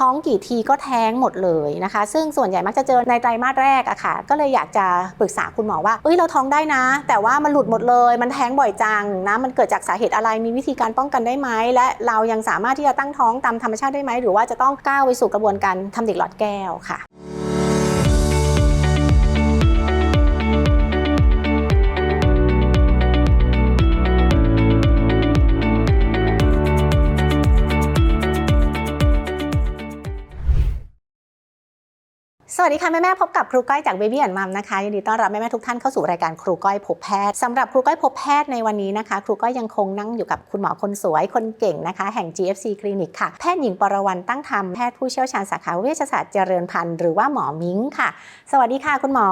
ท้องกี่ทีก็แท้งหมดเลยนะคะ ซึ่งส่วนใหญ่มักจะเจอในไตรมาสแรกอะค่ะ ก็เลยอยากจะปรึกษาคุณหมอว่าเอ้ยเราท้องได้นะ แต่ว่ามันหลุดหมดเลย มันแท้งบ่อยจังนะมันเกิดจากสาเหตุอะไรมีวิธีการป้องกันได้ไหมและเรายังสามารถที่จะตั้งท้องตามธรรมชาติได้ไหมหรือว่าจะต้องก้าวไปสู่กระบวนการทำเด็กหลอดแก้วค่ะ วัสดีค่ะแม่แม่พบกับครูก้อยจาก Baby and Mom นะคะยินดีต้อนรับแม่แม่ทุกท่านเข้าสู่รายการครูก้อยพบแพทย์สำหรับครูก้อยพบแพทย์ในวันนี้นะคะ ครูก้อยยังคงนั่งอยู่กับคุณหมอคนสวยคนเก่งนะคะ แห่ง GFC คลินิกค่ะแพทย์หญิงปรวรรณตั้งธรรมแพทย์ผู้เชี่ยวชาญสาขาเวชศาสตร์เจริญพันธุ์หรือว่าหมอมิ้งค่ะ สวัสดีค่ะคุณหมอ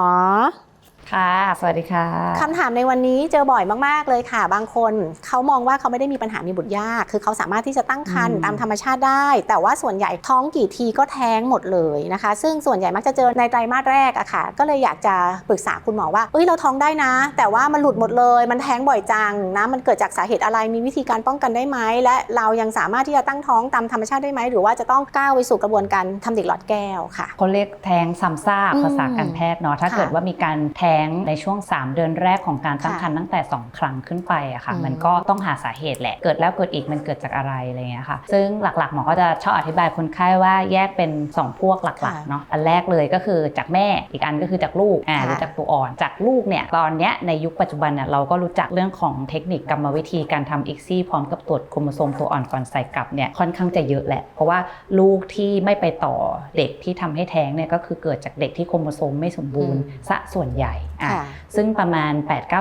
ค่ะ สวัสดีค่ะ คำถามในวันนี้เจอบ่อยมากๆเลยค่ะ บางคนเขามองว่าเขาไม่ได้มีปัญหามีบุตรยาก คือเขาสามารถที่จะตั้งครรภ์อืมตามธรรมชาติได้ แต่ว่าส่วนใหญ่ท้องกี่ทีก็แท้งหมดเลยนะคะ ซึ่งส่วนใหญ่มักจะเจอในไตรมาสแรกอะค่ะ ก็เลยอยากจะปรึกษาคุณหมอว่า เอ้ยเราท้องได้นะ แต่ว่ามันหลุดหมดเลย มันแท้งบ่อยจังนะ มันเกิดจากสาเหตุอะไร มีวิธีการป้องกันได้ไหม และเรายังสามารถที่จะตั้งท้องตามธรรมชาติได้ไหม หรือว่าจะต้องก้าวไปสู่กระบวนการทำเด็กหลอดแก้วค่ะเขาเรียกแท้งซ้ำซากอืมภาษาการแพทย์เนาะ ถ้าค่ะเกิดว่ามีการแท้งในช่วง 3 เดือนแรกของการตั้งค่ะครรภ์ตั้งแต่ 2 ครั้งขึ้นไปอะค่ะอืมมันก็ต้องหาสาเหตุแหละ เกิดแล้วเกิดอีกมันเกิดจากอะไรอะไรเงี้ยค่ะ ซึ่งหลักๆหมอก็จะชอบอธิบายคนไข้ว่าแยกเป็น 2 พวกหลักค่ะๆเนาะ อันแรกเลยก็คือจากแม่ อีกอันก็คือจากลูก อ่าค่ะหรือจากตัวอ่อน จากลูกเนี่ย ตอนเนี้ยในยุคปัจจุบันเนี่ยเราก็รู้จักเรื่องของเทคนิคกรรมวิธีการทำอีกซี่พร้อมกับตรวจโครโมโซมตัวอ่อนก่อนใส่กลับเนี่ยค่อนข้างจะเยอะแหละ เพราะว่าลูกที่ไม่ไปต่อเด็กที่ทำให้แท้งเนี่ยก็คือเกิดจากเด็กที่โครโมโซมไม่สมบูรณ์อืมซะส่วนใหญ่อะค่ะซึ่งประมาณ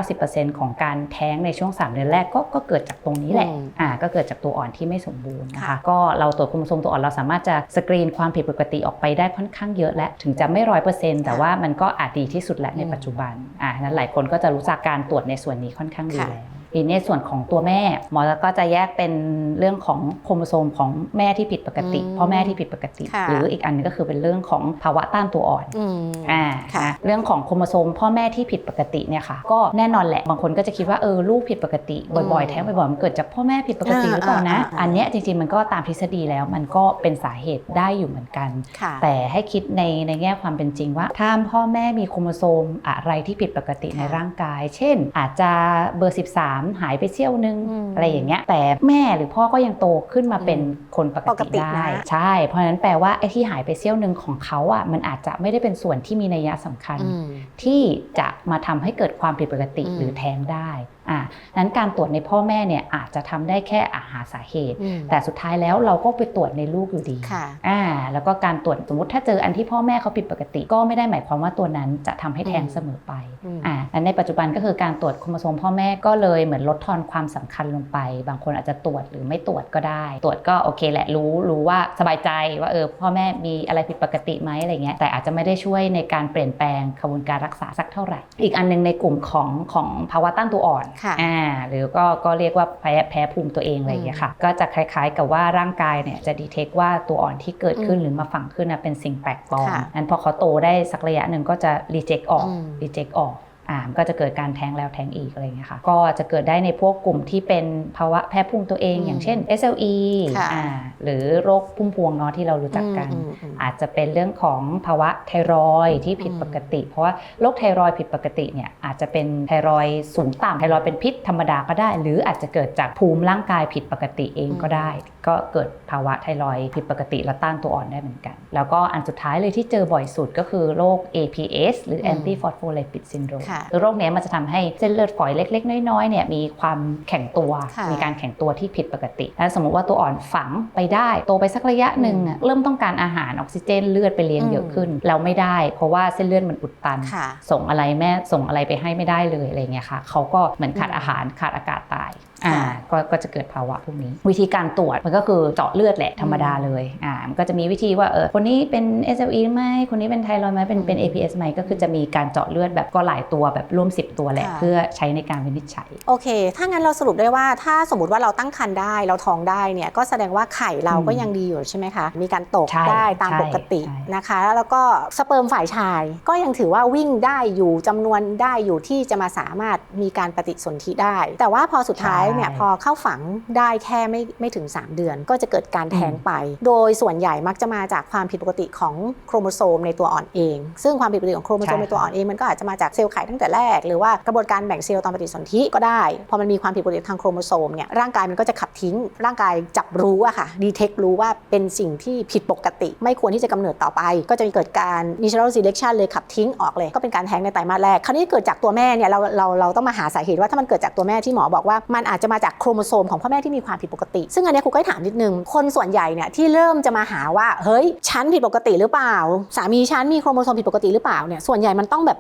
8-90%ของการแท้งในช่วง 3 เดือนแรกก็ก็เกิดจากตรงนี้แหละอืมอ่าก็เกิดจากตัวอ่อนที่ไม่สมบูรณ์นะคะค่ะก็เราตรวจโครโมโซมตัวอ่อนเราสามารถจะสกรีนความผิดปกติออกไปได้ค่อนข้างเยอะและถึงจะไม่ร้อยเปอร์เซ็นต์แต่ว่ามันก็อาจดีที่สุดแล้วในอืมปัจจุบันอ่านั้นหลายคนก็จะรู้จักการตรวจในส่วนนี้ค่อนข้างดีค่ะแล้ว ทีนี้ในส่วนของตัวแม่ หมอก็จะแยกเป็นเรื่องของโครโมโซมของแม่ที่ผิดปกติอืมพ่อแม่ที่ผิดปกติค่ะหรืออีกอันนึงก็คือเป็นเรื่องของภาวะต้านตัวอ่อนอืมอ่าค่ะนะเรื่องของโครโมโซมพ่อแม่ที่ผิดปกติเนี่ยค่ะ ก็แน่นอนแหละบางคนก็จะคิดว่าเออลูกผิดปกติ บ่อยอืๆมแท้งบ่อยๆมันเกิดจากพ่อแม่ผิดปกติอ่าหรือเปล่านะอ่าอ่าอันเนี้ยจริงๆมันก็ตามทฤษฎีแล้วมันก็เป็นสาเหตุได้อยู่เหมือนกันค่ะแต่ให้คิดในในแง่ความเป็นจริงว่า ถ้าพ่อแม่มีโครโมโซมอะไรที่ผิดปกติค่ะในร่างกาย เช่น อาจจะเบอร์ 13หายไปเซี่ยวนึงอืมอะไรอย่างเงี้ยแต่แม่หรือพ่อก็ยังโตขึ้นมาเป็นคนปกปกติติได้นะใช่เพราะฉะนั้นแปลว่าไอ้ที่หายไปเซี่ยวหนึ่งของเขาอะมันอาจจะไม่ได้เป็นส่วนที่มีนัยยะสำคัญอืมที่จะมาทำให้เกิดความผิดปกติอืมหรือแท้งได้ อ่านั้นการตรวจในพ่อแม่เนี่ยอาจจะทำได้แค่อาหาสาเหตุอืมแต่สุดท้ายแล้วเราก็ไปตรวจในลูกอยู่ดีค่ะอ่าแล้วก็การตรวจสมมติถ้าเจออันที่พ่อแม่เขาผิดปกติ ก็ไม่ได้หมายความว่าตัวนั้นจะทำให้แท้งอืมเสมอไปอืมอ่าและในปัจจุบันก็คือการตรวจโครโมโซมพ่อแม่ก็เลยเหมือนลดทอนความสำคัญลงไป บางคนอาจจะตรวจหรือไม่ตรวจก็ได้ ตรวจก็โอเคแหละรู้รู้ว่าสบายใจว่าเออพ่อแม่มีอะไรผิดปกติไหมอะไรเงี้ยแต่อาจจะไม่ได้ช่วยในการเปลี่ยนแปลงกระบวนการรักษาสักเท่าไหร่ อีกอันหนึงในกลุ่มของของภาวะต้านตัวอ่อนค่ะอ่าหรือก็ก็เรียกว่าแพ้แพ้ภูมิตัวเองอะไรอย่างเงี้ยค่ะ ก็จะคล้ายๆ กับว่าร่างกายเนี่ยจะดีเทคว่าตัวอ่อนที่เกิดขึ้นอืมหรือมาฝังขึ้นนะเป็นสิ่งแปลกปลอมค่ะนั้นพอเขาโตได้สักระยะหนึ่งก็จะรีเจ็คออกอืมรีเจ็คออก อ่ามันก็จะเกิดการแท้งแล้วแท้งอีกอะไรอย่างเงี้ยค่ะก็จะเกิดได้ในพวกกลุ่มที่เป็นภาวะแพ้ภูมิตัวเองอืมอย่างเช่น SLE ค่ะอ่าหรือโรคพุ่มพวงเนาะที่เรารู้จักกันอืมอืม อาจจะเป็นเรื่องของภาวะไทรอยด์ที่ผิดปกติ เพราะว่าโรคไทรอยด์ผิดปกติเนี่ยอาจจะเป็นไทรอยด์สูงต่ำไทรอยด์เป็นพิษธรรมดาก็ได้ หรืออาจจะเกิดจากภูมิร่างกายผิดปกติเองก็ได้ก็เกิดภาวะไทรอยด์ผิดปกติและต้านตัวอ่อนได้เหมือนกัน แล้วก็อันสุดท้ายเลยที่เจอบ่อยสุดก็คือโรค APS หรืออืม anti phospholipid syndrome ค่ะคือโรคเนี้ยมันจะทำให้เส้นเลือดฝอยเล็ก ๆ น้อยๆเนี่ยมีความแข็งตัวค่ะมีการแข็งตัวที่ผิดปกติแล้วสมมติว่าตัวอ่อนฝังไปได้โตไปสักระยะหนึ่งอะเริ่มต้องการอาหารออกซิเจนเลือดไปเลี้ยงเยอะขึ้น เราไม่ได้ เพราะว่าเส้นเลือดมันอุดตันค่ะส่งอะไรแม่ส่งอะไรไปให้ไม่ได้เลยอะไรเงี้ยค่ะเขาก็เหมือนขาดอืมอาหารขาดอากาศตายอ่าค่ะ ก็ก็จะเกิดภาวะพวกนี้ วิธีการตรวจมันก็คือเจาะเลือดแหละธรรมดาเลยอ่ามันก็จะมีวิธีว่าเออคนนี้เป็น SLE ไหมคนนี้เป็นไทรอยด์ไหมเป็นเป็น APS ไหมก็คือจะมีการเจาะเลือดแบบก็หลายตัวแบบร่วม 10 ตัวแหละค่ะเพื่อใช้ในการวินิจฉัยโอเค ถ้างั้นเราสรุปได้ว่าถ้าสมมติว่าเราตั้งครรภ์ได้เราท้องได้เนี่ยก็แสดงว่าไข่เราก็อืมยังดีอยู่ใช่ไหมคะ มีการตกใช่ได้ตามใช่ปกติใช่นะคะ แล้วก็สเปิร์มฝ่ายชายก็ยังถือว่าวิ่งได้อยู่จำนวนได้อยู่ที่จะมาสามารถมีการปฏิสนธิได้ แต่ว่าพอสุดท้ายเนี่ยใช่พอเข้าฝังได้แค่ไม่ไม่ถึง 3 เดือน ก็จะเกิดการแท้งไป โดยส่วนใหญ่มักจะมาจากความผิดปกติของโครโมโซมในตัวอ่อนเอง ซึ่งความผิดปกติของโครโมโซมในตัวอ่อนเองมันก็อาจจะมาจากเซลล์ไข่ตั้งแต่แรก หรือว่ากระบวนการแบ่งเซลล์ตอนปฏิสนธิก็ได้ พอมันมีความผิดปกติทางโครโมโซมเนี่ยร่างกายมันก็จะขับทิ้ง ร่างกายจับรู้อะค่ะดีเทครู้ว่าเป็นสิ่งที่ผิดปกติ ไม่ควรที่จะกำเนิดต่อไป ก็จะมีเกิดการ natural selection เลยขับทิ้งออกเลย ก็เป็นการแท้งในไตรมาสแรกคราวนี้เกิดจากตัวแม่เนี่ยเราเราเราต้องมาหาสาเหตุว่าถ้ามันเกิดจากตัวแม่ที่หมอบอกว่ามันอาจจะมาจากโครโมโซมของพ่อแม่ที่มีความผิดปกติ ซึ่งอันเนี้ยครูก็ถามนิดนึง คนส่วนใหญ่เนี่ยที่เริ่มจะมาหาว่า เฮ้ย ฉันผิดปกติหรือเปล่า สามีฉันมีโครโมโซมผิดปกติหรือเปล่าเนี่ย ส่วนใหญ่มันต้องแบบ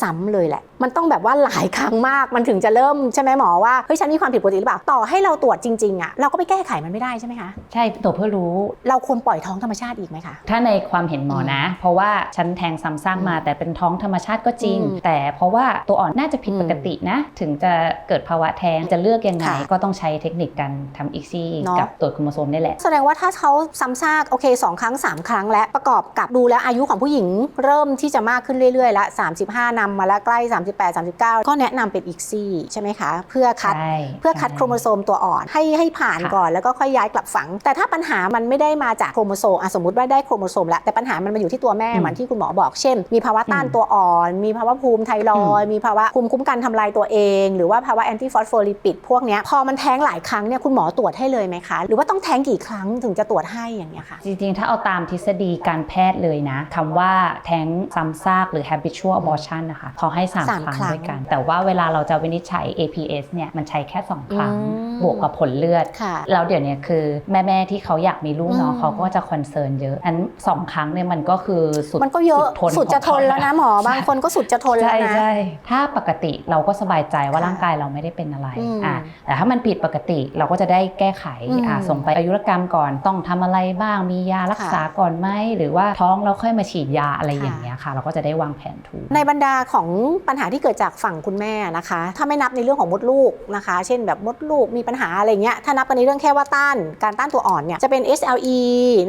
ซ้ำๆเลยแหละ มันต้องแบบว่าหลายครั้งมาก มันถึงจะเริ่มใช่ไหมหมอว่า เฮ้ย ฉันมีความผิดปกติหรือเปล่า ต่อให้เราตรวจจริงๆอะเราก็ไปแก้ไขมันไม่ได้ใช่ไหมคะ ใช่ตัวเพื่อรู้ เราควรปล่อยท้องธรรมชาติอีกไหมคะ ถ้าในความเห็นหมอนะ เพราะว่าฉันแทงซ้ำซากมาอืมแต่เป็นท้องธรรมชาติก็จริงอืมแต่เพราะว่าตัวอ่อนน่าจะผิดอืมปกตินะ ถึงจะเกิดภาวะแท้งจะเลือกยังไงค่ะก็ต้องใช้เทคนิคการทำอีกซี่เนอะกับตรวจโครโมโซมนี่แหละ แสดงว่าถ้าเขาซ้ำซากโอเค2ครั้ง 3 ครั้งและประกอบกับดูแล้วอายุของผู้หญิงเริ่มที่จะมากขึ้นเรื่อยๆแล้ว35นำมาแล้วใกล้ 38 39 ก็แนะนำเป็นอีกซี่ใช่ไหมคะ เพื่อคัด ใช่เพื่อคัดใช่ โครโมโซมตัวอ่อนให้ให้ผ่านค่ะ ก่อนแล้วก็ค่อยย้ายกลับฝัง แต่ถ้าปัญหามันไม่ได้มาจากโครโมโซมอะสมมติว่าได้โครโมโซมแล้วแต่ปัญหามันมาอยู่ที่ตัวแม่อืมเหมือนที่คุณหมอบอกเช่น มีภาวะต้านอืมตัวอ่อน มีภาวะภูมิไทรอยด์มีภาวะภูมิคุ้มกันทำลายตัวเอง หรือว่าภาวะแอนตี้ฟอสโฟลิปิดพวกเนี้ยพอมันแท้งหลายครั้งเนี่ยคุณหมอตรวจให้เลยไหมคะ หรือว่าต้องแท้งกี่ครั้งถึงจะตรวจให้อย่างเงี้ยค่ะ จริงๆ ถ้าเอาตามทฤษฎีการแพทย์เลยนะคำว่าแท้งซ้ำซากหรือ habitual abortion นะคะเขาให้3สามครั้งครั้งด้วยกัน แต่ว่าเวลาเราจะวินิจฉัย APS เนี่ยมันใช้แค่ 2 ครั้งอืม บวกกับผลเลือดค่ะแล้วเดี๋ยวเนี้คือแม่ๆที่เขาอยากมีลูกเนาะอืมเขาก็จะคอนเซิร์นเยอะอันสองครั้งเนี่ยมันก็คือสุดมันก็เยอะทนสุดจะทนของเขาแล้วนะหมอบางคนก็สุดจะทนแล้วใช่นะใช่ถ้าปกติเราก็สบายใจว่าค่ะร่างกายเราไม่ได้เป็นอะไรอืมอะแต่ถ้ามันผิดปกติเราก็จะได้แก้ไขอืมอะส่งไปอายุรกรรมก่อนต้องทำอะไรบ้างมียารักษาก่อนไหมหรือว่าท้องเราค่อยมาฉีดยาอะไรค่ะอย่างเงี้ยค่ะ เราก็จะได้วางแผนถูกในบรรดาของปัญหาที่เกิดจากฝั่งคุณแม่นะคะ ถ้าไม่นับในเรื่องของมดลูกนะคะ เช่นแบบมดลูกมีปัญหาอะไรเงี้ยถ้านับกันในเรื่องแค่ว่าต้านการต้านตัวอ่อนเนี่ยจะเป็น SLE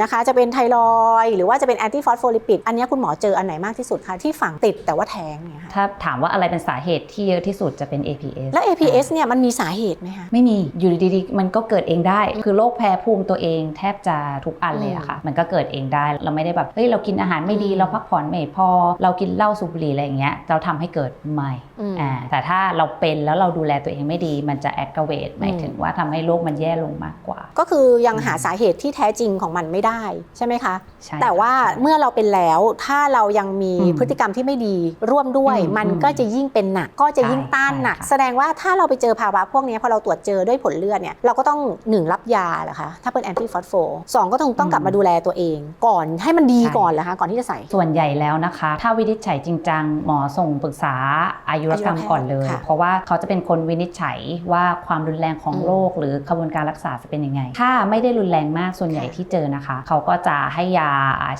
นะคะจะเป็นไทรอยด์หรือว่าจะเป็นแอนตี้ฟอสโฟลิปิดอันเนี้ยคุณหมอเจออันไหนมากที่สุดคะที่ฝังติดแต่ว่าแท้งเนี่ยค่ะถ้าถามว่าอะไรเป็นสาเหตุที่เยอะที่สุดจะเป็น APS แล้ว APS เนี่ยมันมีสาเหตุไหมคะไม่มีอยู่ดีๆมันก็เกิดเองได้ คือโรคแพ้ภูมิตัวเองแทบจะทุกอันเลยอะค่ะ มันก็เกิดเองได้เราไม่ได้แบบเฮ้ยเรากินอาหารไม่ดีอืมเราพักผ่อนไม่พอ เรากินเหล้าสูบบุหรี่อะไรอย่างเงี้ยเราทำให้เกิดไม่อืมอ่าแต่ถ้าเราเป็นแล้วเราดูแลตัวเองไม่ดีมันจะ aggravate หมายถึงว่าทำให้โรคมันแย่ลงมากกว่า ก็คือยังหาสาเหตุที่แท้จริงของมันไม่ได้ใช่ไหมคะใช่แต่ว่าใช่เมื่อเราเป็นแล้วถ้าเรายังมีอืมพฤติกรรมที่ไม่ดีร่วมด้วยอืมมันอืมก็จะยิ่งเป็นหนักก็จะยิ่งต้านหนักใช่ค่ะแสดงว่าถ้าเราไปเจอภาวะพวกนี้พอเราตรวจเจอด้วยผลเลือดเนี่ยเราก็ต้องหนึ่งรับยาเหรอคะถ้าเป็นแอนตี้ฟอสโฟสองก็ต้องต้องกลับมาดูแลตัวเอง ก่อนให้มันดีก่อนเหรอคะก่อนที่จะใส่ส่วนใหญ่แล้วนะคะ ถ้าวินิจฉัยจริงจังหมอส่งปรึกษาอายุรกรรมก่อนเลยค่ะเพราะว่าเขาจะเป็นคนวินิจฉัยว่าความรุนแรงของอืมโรคหรือกระบวนการรักษาจะเป็นยังไง ถ้าไม่ได้รุนแรงมากส่วนใหญ่ค่ะที่เจอนะคะ เขาก็จะให้ยา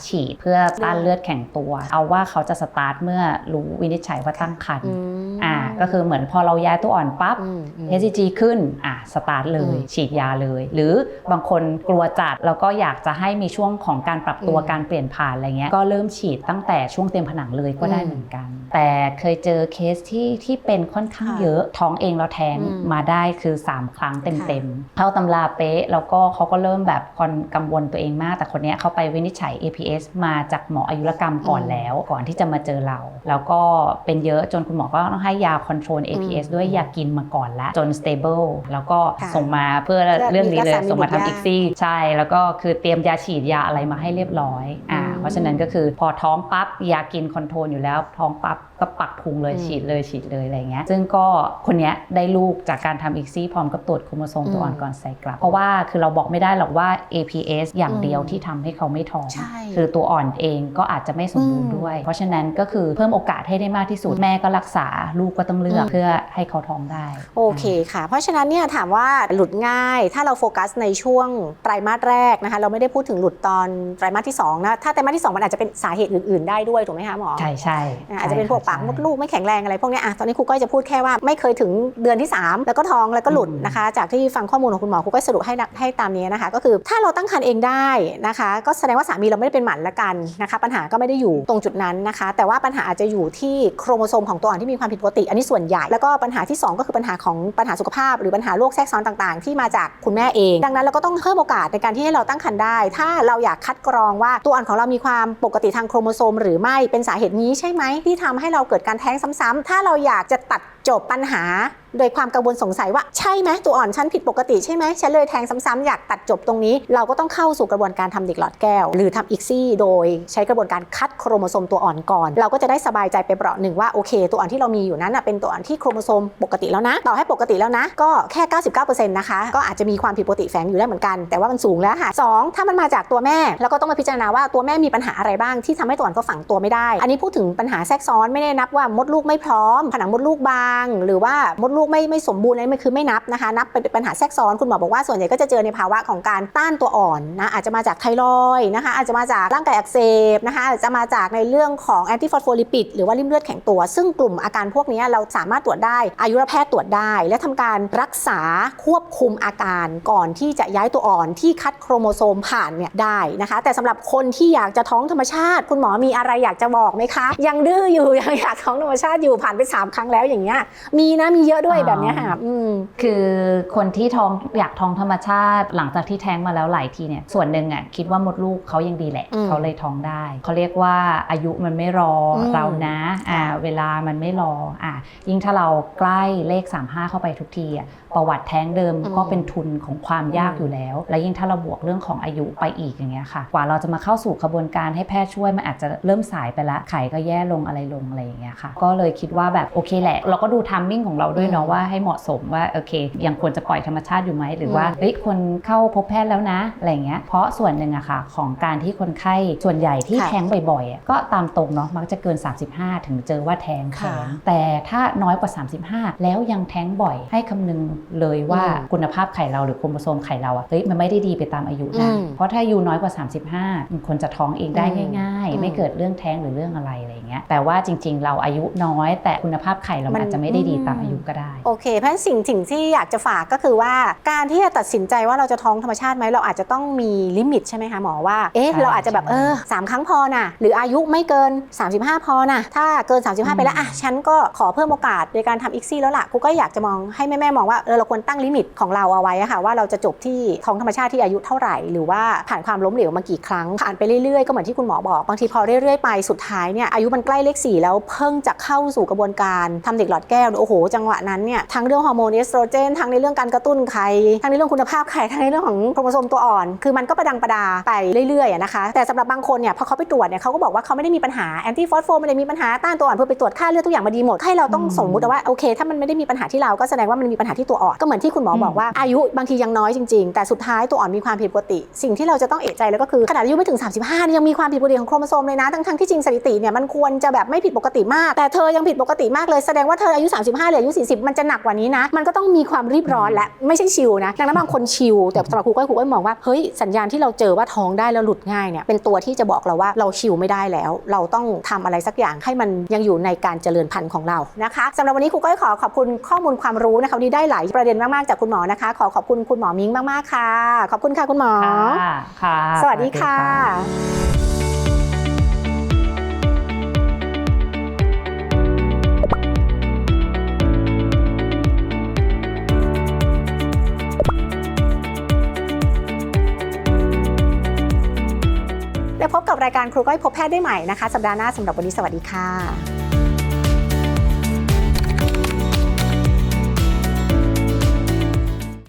ฉีดเพื่อต้านเลือดแข็งตัว เอาว่าเขาจะสตาร์ทเมื่อรู้วินิจฉัยว่าตั้งครรภ์อืมอ่าก็คือเหมือนพอเราย้ายตัวอ่อนปั๊บอืมอืม HCG ขึ้นอะสตาร์ทเลยอืมฉีดยาเลย หรือบางคนกลัวจัดแล้วก็อยากจะให้มีช่วงของการปรับตัวอืมการเปลี่ยนผ่านอะไรเงี้ยก็เริ่มฉีดตั้งแต่ช่วงเต็มผนังเลยก็ได้อืมเหมือนกัน แต่เคยเจอเคสที่ที่เป็นค่อนข้างค่ะเยอะท้องเองแล้วแท้งอืมมาได้คือ 3 ครั้งเต็มๆ เข้าตำราเป๊ะ แล้วก็เขาก็เริ่มแบบคอนกังวลตัวเองมาก แต่คนเนี้ยเขาไปวินิจฉัย APS มาจากหมออายุรกรรมก่อนอืมแล้ว ก่อนที่จะมาเจอเรา แล้วก็เป็นเยอะจนคุณหมอก็ต้องให้ยาคอนโทรล APS อืมด้วยยากินมาก่อนแล้วจน stable แล้วก็ค่ะส่งมาเพื่อเรื่องนี้เลยมีการส่งมาสั่งมีทำบุตรอีกซี่ใช่ แล้วก็คือเตรียมยาฉีดยาอะไรมาให้เรียบร้อยอ่าอืม เพราะฉะนั้นก็คือพอท้องปั๊บยากินคอนโทรลอยู่แล้ว ท้องปั๊บก็ปักพุงเลยอืมฉีดเลยฉีดเลยอะไรเงี้ยซึ่งก็คนเนี้ยได้ลูกจากการทำอีกซี่พร้อมกับตรวจโครโมโซมตัวอ่อนอืมก่อนใส่กลับ เพราะว่าคือเราบอกไม่ได้หรอกว่า APS อย่างเดียวอืมที่ทำให้เขาไม่ท้องใช่คือตัวอ่อนเองก็อาจจะไม่สมบูรณ์อืมด้วย เพราะฉะนั้นก็คือเพิ่มโอกาสให้ได้มากที่สุดแม่ก็รักษาลูกก็ต้องเลือกอืมเพื่อให้เขาท้องได้ โอเคค่ะ เพราะฉะนั้นเนี่ยถามว่าหลุดง่าย ถ้าเราโฟกัสในช่วงไตรมาสแรกนะคะเราไม่ได้พูดถึงหลุดตอนไตรมาสที่สองนะถ้าไตรมาสที่สองมันอาจจะเป็นสาเหตุอื่น ๆ ได้ด้วยถูกไหมคะหมอใช่ใช่อ่าอาจจะเป็นพวกปากมดใช่ลูกไม่แข็งแรงอะไรพวกเนี้ยอะตอนนี้ครูก้อยจะพูดแค่ว่าไม่เคยถึงเดือนที่ 3 แล้วก็ท้องแล้วก็หลุดอืมนะคะ จากที่ฟังข้อมูลของคุณหมอครูก็สรุปให้นะให้ตามนี้นะคะ ก็คือถ้าเราตั้งครรภ์เองได้นะคะ ก็แสดงว่าสามีเราไม่ได้เป็นหมันละกันนะคะ ปัญหาก็ไม่ได้อยู่ตรงจุดนั้นนะคะ แต่ว่าปัญหาอาจจะอยู่ที่โครโมโซมของตัวอ่อนที่มีความผิดปกติ อันนี้ส่วนใหญ่แล้วก็ปัญหาที่สองก็คือปัญหาของปัญหาสุขภาพ หรือปัญหาโรคแทรกซ้อนต่าง ๆ ที่มาจากคุณแม่เอง ดังนั้นเราก็ต้องเพิ่มโอกาสในการที่ให้เราตั้งครรภ์ได้ ถ้าเราอยากคัดกรองว่าตัวอ่อนของเรามีความปกติทางโครโมโซมหรือไม่เป็นสาเหตุนี้ใช่ไหมที่ทำให้เราเกิดการแท้งซ้ำๆถ้าเราอยากจะตัดจบปัญหา โดยความกังวลสงสัยว่าใช่ไหมตัวอ่อนฉันผิดปกติใช่ไหมฉันเลยแทงซ้ำๆอยากตัดจบตรงนี้ เราก็ต้องเข้าสู่กระบวนการทำเด็กหลอดแก้ว หรือทำอีกซี่โดยใช้กระบวนการคัดโครโมโซมตัวอ่อนก่อน เราก็จะได้สบายใจไปเปราะหนึ่งว่าโอเค ตัวอ่อนที่เรามีอยู่นั้นเป็นตัวอ่อนที่โครโมโซมปกติแล้วนะ ต่อให้ปกติแล้วนะ ก็แค่ 99%นะคะ ก็อาจจะมีความผิดปกติแฝงอยู่ได้เหมือนกัน แต่ว่ามันสูงแล้วค่ะสองถ้ามันมาจากตัวแม่เราก็ต้องมาพิจารณาว่าตัวแม่มีปัญหาอะไรบ้างที่ทำให้ตัวอ่อนเขาฝังตัวไม่ได้ อันนี้พูดถึงปัญหาแทรกซ้อนไม่ได้นับว่ามดลูกไม่พร้อม ผนังมดลูกบาง หรือว่ามดลูกไม่ไม่สมบูรณ์อะไรมันคือไม่นับนะคะ นับเป็นปัญหาแทรกซ้อนคุณหมอบอกว่าส่วนใหญ่ก็จะเจอในภาวะของการต้านตัวอ่อนนะอาจจะมาจากไทรอยนะคะ อาจจะมาจากร่างกายอักเสบนะคะอาจจะมาจากในเรื่องของแอนติฟอสโฟลิปิดหรือว่าริ่มเลือดแข็งตัว ซึ่งกลุ่มอาการพวกนี้เราสามารถตรวจได้ อายุรแพทย์ตรวจได้ และทำการรักษาควบคุมอาการก่อนที่จะย้ายตัวอ่อนที่คัดโครโมโซมผ่านเนี่ยได้นะคะ แต่สำหรับคนที่อยากจะท้องธรรมชาติ คุณหมอมีอะไรอยากจะบอกไหมคะ ยังดื้ออยู่ยังอยากท้องธรรมชาติอยู่ผ่านไปสามครั้งแล้วอย่างเงี้ยมีนะมีเยอะด้วยแบบเนี้ยค่ะอืมคือคนที่ท้องอยากท้องธรรมชาติ หลังจากที่แท้งมาแล้วหลายทีเนี่ยส่วนหนึ่งอะคิดว่ามดลูกเขายังดีแหละอืมเขาเลยท้องได้เขาเรียกว่าอายุมันไม่รออมเรานะอ่าค่ะเวลามันไม่รออ่ายิ่งถ้าเราใกล้เลข 35 เข้าไปทุกทีอะประวัติแท้งเดิมอืมก็เป็นทุนของความยากอืมอยู่แล้ว และยิ่งถ้าเราบวกเรื่องของอายุไปอีกอย่างเงี้ยค่ะ กว่าเราจะมาเข้าสู่กระบวนการให้แพทย์ช่วยมันอาจจะเริ่มสายไปละไข่ก็แย่ลงอะไรลงอะไรอย่างเงี้ยค่ะ ก็เลยคิดว่าแบบโอเคแหละ เราก็ดูทัมมิ่งของเราด้วยเนาะอืมว่าให้เหมาะสมว่าโอเค ยังควรจะปล่อยธรรมชาติอยู่ไหมหรือว่าอืมเฮ้ยคนเข้าพบแพทย์แล้วนะอะไรอย่างเงี้ยเพราะส่วนหนึ่งอะค่ะของการที่คนไข้ส่วนใหญ่ที่ค่ะแท้งบ่อยๆอะก็ตามตรงเนาะมักจะเกิน 35 ถึงเจอว่าแท้งแท้งค่ะแต่ถ้าน้อยกว่า 35 แล้วยังแท้งบ่อยให้คำนึงเลยว่าอืมคุณภาพไข่เราหรือโครโมโซมไข่เราอะเฮ้ยมันไม่ได้ดีไปตามอายุนะอืมเพราะถ้าอายุน้อยกว่า 35มันคนจะท้องเองได้อืมง่ายอืๆมไม่เกิดเรื่องแท้งหรือเรื่องอะไรอะไรอย่าง เงี้ยแต่ว่าจริง ๆ เราอายุน้อย แต่คุณภาพไข่เรามันอาจจะไม่ได้ดีตามอืมอายุก็ได้ โอเค เพราะฉะนั้นสิ่งสิ่งที่อยากจะฝากก็คือว่าการที่จะตัดสินใจว่าเราจะท้องธรรมชาติไหมเราอาจจะต้องมีลิมิตใช่ไหมคะหมอว่าเอ๊ะใช่เราอาจจะแบบใช่เออสามครั้งพอนะหรืออายุไม่เกิน 35 พอนะถ้าเกิน 35 ไปแล้วอะฉันก็ขอเพิ่มโอกาสในการทำอีกซี่แล้วล่ะกูก็อยากจะมองให้แม่ๆมองว่าเออเราควรตั้งลิมิตของเราเอาไว้อะค่ะว่าเราจะจบที่ท้องธรรมชาติที่อายุเท่าไหร่ หรือว่าผ่านความล้มเหลวมากี่ครั้งผ่านไปเรื่อยๆก็เหมือนที่คุณหมอบอกบางทีพอเรื่อยๆไปสุดท้ายเนี่ยอายุมันใกล้เลขสี่แล้วเพิ่งจะเข้าสู่กระบวนการทำเด็กหลอดแก้วโอ้โห จังหวะนั้นเนี่ยทั้งเรื่องฮอร์โมนเอสโตรเจนทั้งในเรื่องการกระตุ้นไข่ทั้งในเรื่องคุณภาพไข่ทั้งในเรื่องของโครโมโซมตัวอ่อน คือมันก็ประดังประดาไปเรื่อยๆอะนะคะแต่สำหรับบางคนเนี่ยพอเขาไปตรวจเนี่ยเขาก็บอกว่าเขาไม่ได้มีปัญหาแอนตี้ฟอสโฟไม่ได้มีปัญหาต้านตัวอ่อนเพื่อไปตรวจค่าเลือดทุกอย่างมาดีหมดให้เราต้องอืมสมมุติว่าโอเค ถ้ามันไม่ได้มีปัญหาที่เราก็แสดงว่ามันมีปัญหาที่ตัวอ่อนก็เหมือนที่คุณหมอบอกว่าอายุบางทียังน้อยจริงๆ แต่สุดท้ายตัวอ่อนมีความผิดปกติ สิ่งที่เราจะต้องเอะใจแล้วก็คือขนาดอายุไม่ถึง 35เนี่ยยังมีความผิดปกติของโครโมโซมเลยนะทั้งๆที่จริงสถิติเนี่ยมันควรจะแบบไม่ผิดปกติมาก แต่เธอยังผิดปกติมากเลยแสดงว่าเธออายุ 35หรืออายุ 40 มันจะหนักกว่านี้นะ มันก็ต้องมีความรีบร้อนและไม่ใช่ชิลนะดังนั้นบางคนชิลแต่สำหรับครูก้อยครูก้อยมองว่าเฮ้ยสัญญาณที่เราเจอว่าท้องได้แล้วหลุดง่ายเนี่ยเป็นตัวที่จะบอกเราว่าเราชิลไม่ได้แล้ว เราต้องทำอะไรสักอย่างให้มันยังอยู่ในการเจริญพันธุ์ของเรานะคะสำหรับวันนี้ครูก้อยขอขอบคุณข้อมูลความรู้นะคะวันนี้ได้หลายประเด็นมากๆจากคุณหมอนะคะ ขอขอบคุณคุณหมอมิ้งมากๆค่ะ ขอบคุณค่ะคุณหมอค่ะค่ะสวัสดีค่ะและ พบกับรายการครูก้อยพบแพทย์ได้ใหม่นะคะ สัปดาห์หน้าสำหรับวันนี้สวัสดีค่ะ